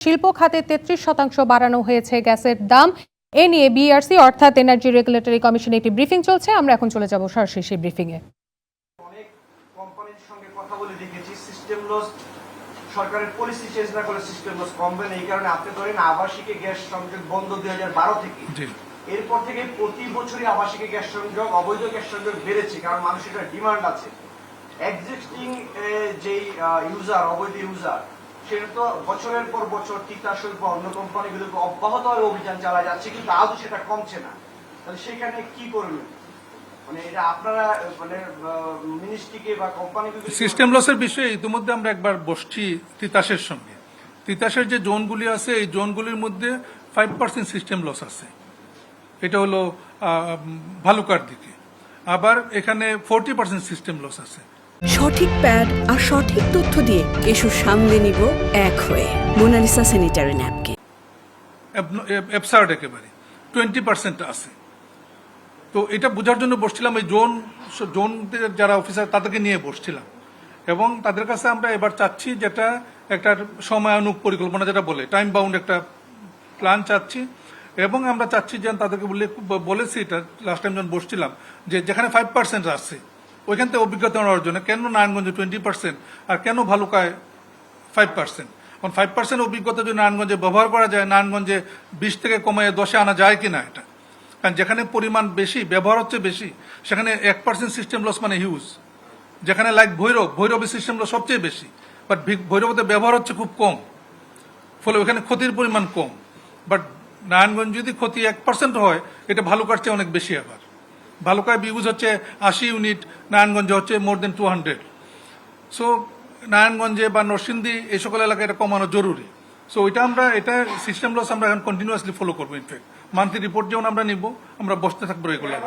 শিল্প খাতে তেত্রিশ শতাংশ বাড়ানো হয়েছে গ্যাসের দাম। এ নিয়ে বিআরসি অর্থাৎ এনার্জি রেগুলেটরি কমিশনে একটি ব্রিফিং চলছে। আমরা এখন চলে যাব সরাসরি সেই ব্রিফিং এ অনেক কোম্পানির সঙ্গে কথা বলে দেখেছি সিস্টেম লস সরকারের পলিসি চেঞ্জ না করলে সিস্টেম লস কমবে না। এই কারণে আপনি ধরেন আবাসিকে গ্যাস সংযোগ বন্ধ দুই হাজার বারো থেকে। এরপর থেকে প্রতি বছরই আবাসিকে গ্যাস সংযোগ অবৈধ গ্যাস সংযোগ বেড়েছে কারণ মানুষের ডিমান্ড আছে। এক্সিস্টিং যেই ইউজার অবৈধ ইউজার সেটা তো বছরের পর বছর তিতাসুর বা অন্য কোম্পানিগুলোকে অব্যাহতভাবে অভিযান চালা যাচ্ছে, কিন্তু আদৌ সেটা কমছে না। তাহলে সেখানে কি করবেন? মানে এটা আপনারা মানে মিনিস্ট্রিকে বা কোম্পানিগুলো সিস্টেম লসের বিষয়ে ইতিমধ্যে আমরা একবার বসছি তিতাসের সঙ্গে। তিতাসের যে জোনগুলি আছে, এই জোনগুলির মধ্যে ফাইভ পার্সেন্ট সিস্টেম লস আছে। এটা হলো ভালুকার দিকে। আবার এখানে ফোরটি পার্সেন্ট সিস্টেম লস আছে। সঠিক প্যাড আর সঠিক তথ্য দিয়ে কেশু সামলে নিব এক হয়ে মোনালিসা স্যানিটারি ন্যাপকিন অ্যাবসার্ড একেবারে। টোয়েন্টি পার্সেন্ট আছে। তো এটা বোঝার জন্য বসছিলাম এই জোন জোন যারা অফিসার তাদেরকে নিয়ে বসছিলাম। এবং তাদের কাছে আমরা এবার চাচ্ছি যেটা একটা সময়ানুক পরিকল্পনা যেটা বলে টাইম বাউন্ড একটা প্ল্যান চাচ্ছি। এবং আমরা চাচ্ছি যে তাদেরকে বলে বলেছি এটা লাস্ট টাইম যখন বসছিলাম, যে যেখানে ফাইভ পার্সেন্ট আসছে ওইখান থেকে অভিজ্ঞতা নেওয়ার জন্য কেন নারায়ণগঞ্জে টোয়েন্টি পার্সেন্ট আর কেন ভালুকায় ফাইভ পার্সেন্ট কারণ ফাইভ পার্সেন্ট অভিজ্ঞতা যদি নারায়ণগঞ্জে ব্যবহার করা যায়, নারায়ণগঞ্জে বিশ থেকে কমায় দশে আনা যায় কি না এটা? কারণ যেখানে পরিমাণ বেশি, ব্যবহার হচ্ছে বেশি, সেখানে এক পার্সেন্ট সিস্টেম লস মানে হিউজ যেখানে লাইক ভৈরব ভৈরবের সিস্টেম লস সবচেয়ে বেশি বাট ভৈরবতে ব্যবহার হচ্ছে খুব কম। ফলে ওখানে ক্ষতির পরিমাণ কম। বাট নারায়ণগঞ্জ যদি ক্ষতি এক পার্সেন্ট হয়, এটা ভালুকার চেয়ে অনেক বেশি আবার। ভালুকায় বিউজ হচ্ছে আশি ইউনিট নারায়ণগঞ্জে হচ্ছে more than two hundred so নারায়ণগঞ্জে বা নরসিংদী এই সকল এলাকায় এটা কমানো জরুরি। সো এটা আমরা, এটা সিস্টেম লস আমরা এখন কন্টিনিউয়াসলি ফলো করব ইনফ্যাক্ট মান্থলি রিপোর্ট যেমন আমরা নিব, আমরা বসতে থাকব রেগুলার